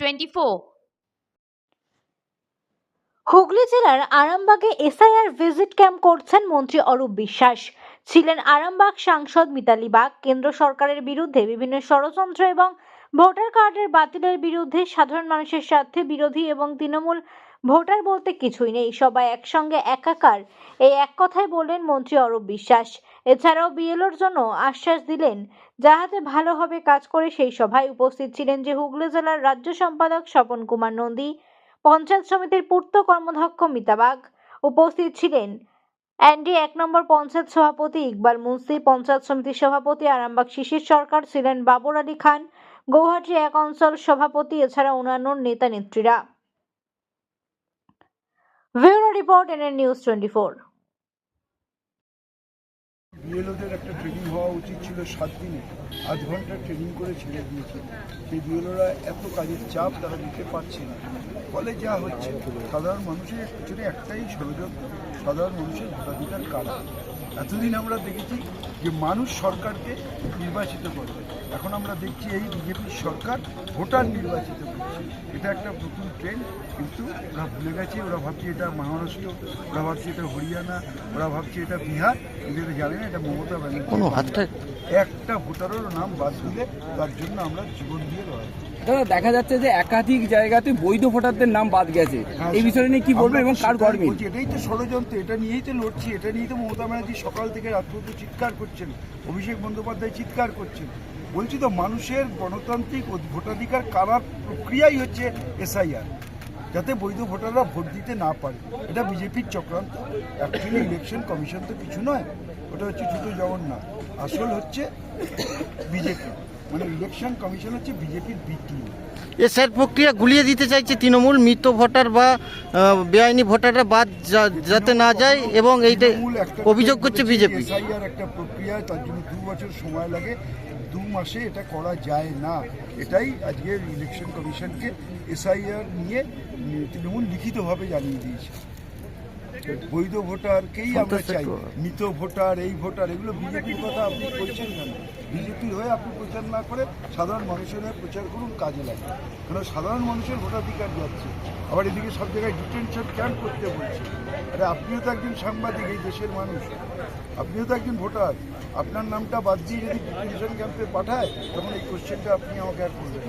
Twenty four. Hooghly জেলার আরামবাগে SIR visit camp করছেন মন্ত্রী অরূপ বিশ্বাস। ছিলেন আরামবাগ সাংসদ মিতালি বাগ। কেন্দ্র সরকারের বিরুদ্ধে বিভিন্ন ষড়যন্ত্র এবং ভোটার কার্ডের বাতিলের বিরুদ্ধে সাধারণ মানুষের স্বার্থে বিরোধী এবং তৃণমূল ভোটার বলতে কিছুই নেই। সবাই একসঙ্গে একাকার। এই এক কথাই বললেন মন্ত্রী অরূপ বিশ্বাস। এছাড়াও বিএলওর জন্য আশ্বাস দিলেন, যাহাতে ভালোভাবে কাজ করে সেই সভায় উপস্থিত ছিলেন যে হুগলি জেলার রাজ্য সম্পাদক স্বপন কুমার নন্দী, পঞ্চায়েত সমিতির পূর্ত কর্মধ্যক্ষ মিতাবাগ উপস্থিত ছিলেন এনডি এক নম্বর পঞ্চায়েত সভাপতি ইকবাল মুন্সি, পঞ্চায়েত সমিতির সভাপতি আরামবাগ শিশির সরকার ছিলেন বাবর আলী খান গৌহাটি এক অঞ্চল সভাপতি, এছাড়া অন্যান্য নেতা নেত্রীরা। Report, NN news twenty four. বিএলওদের একটা ট্রেনিং হওয়া উচিত ছিল সাত দিনে। আধ ঘণ্টা ট্রেনিং করে ছেড়ে দিয়েছে। সেই বিএলওরা এত কাজের চাপ তারা নিতে পারছে না। ফলে যা হচ্ছে, সাধারণ মানুষের পিছনে একটাই সাধারণ মানুষের ভোটাধিকার কারা? এতদিন আমরা দেখেছি যে মানুষ সরকারকে নির্বাচিত করবে এখন আমরা দেখছি এই বিজেপির সরকার ভোটার নির্বাচিত করছে। এটা একটা নতুন ট্রেন্ড কিন্তু ওরা ভুলে গেছে ওরা ভাবছে এটা মহারাষ্ট্র ওরা ভাবছে এটা হরিয়ানা ওরা ভাবছে এটা বিহার এটা জানে না এটা মমতা ব্যানার্জি। একটা ভোটারেরও নাম বাদ দিলে তার জন্য আমরা জীবন দিয়ে রয় দাদা দেখা যাচ্ছে যে একাধিক জায়গাতে বৈধ ভোটারদের নাম বাদ গেছে। এই বিষয়ে নিয়ে কি বলবেন এবং কার গরমিল এটাই তো ষড়যন্ত্র এটা নিয়েই তো লড়ছি এটা নিয়েই তো মমতা ব্যানার্জি সকাল থেকে রাত পর্যন্ত চিৎকার করছেন অভিষেক বন্দ্যোপাধ্যায় চিৎকার করছেন। বলছি তো মানুষের গণতান্ত্রিক ভোটাধিকার কারার প্রক্রিয়াই হচ্ছে এসআইআর যাতে বৈধ ভোটাররা ভোট দিতে না পারে। এটা বিজেপির চক্রান্ত। অ্যাকচুয়ালি ইলেকশন কমিশন তো কিছু নয় ওটা হচ্ছে ছোট জগন্নাথ। আসল হচ্ছে বিজেপি। মানে ইলেকশন কমিশন হচ্ছে বিজেপির বিটিও এসআর প্রক্রিয়া গুলিয়ে দিতে চাইছে তৃণমূল মৃত ভোটার বা বেআইনি ভোটাররা বাদ যাতে না যায় এবং এইটা অভিযোগ করছে বিজেপি। এসআইআর একটা প্রক্রিয়া তার জন্য দু বছর সময় লাগে। দু মাসে এটা করা যায় না। এটাই আজকে ইলেকশন কমিশনকে এসআইআর নিয়ে তৃণমূল লিখিতভাবে জানিয়ে দিয়েছে। বৈধ ভোটারকেই আমরা চাই? মৃত ভোটার এই ভোটার এগুলো বিজেপির কথা আপনি বলছেন কেন? বিজেপির হয়ে আপনি প্রচার না করে সাধারণ মানুষের হয়ে প্রচার করুন কাজে লাগে কারণ সাধারণ মানুষের ভোটাধিকার যাচ্ছে। আবার এদিকে সব জায়গায় ডিটেনশন ক্যাম্প করতে বলছে। আরে আপনিও তো একজন সাংবাদিক এই দেশের মানুষ। আপনিও তো একজন ভোটার। আপনার নামটা বাদ দিয়ে যদি ডিটেনশন ক্যাম্পে পাঠায় তখন এই কোশ্চেনটা আপনি আমাকে আর করবেন।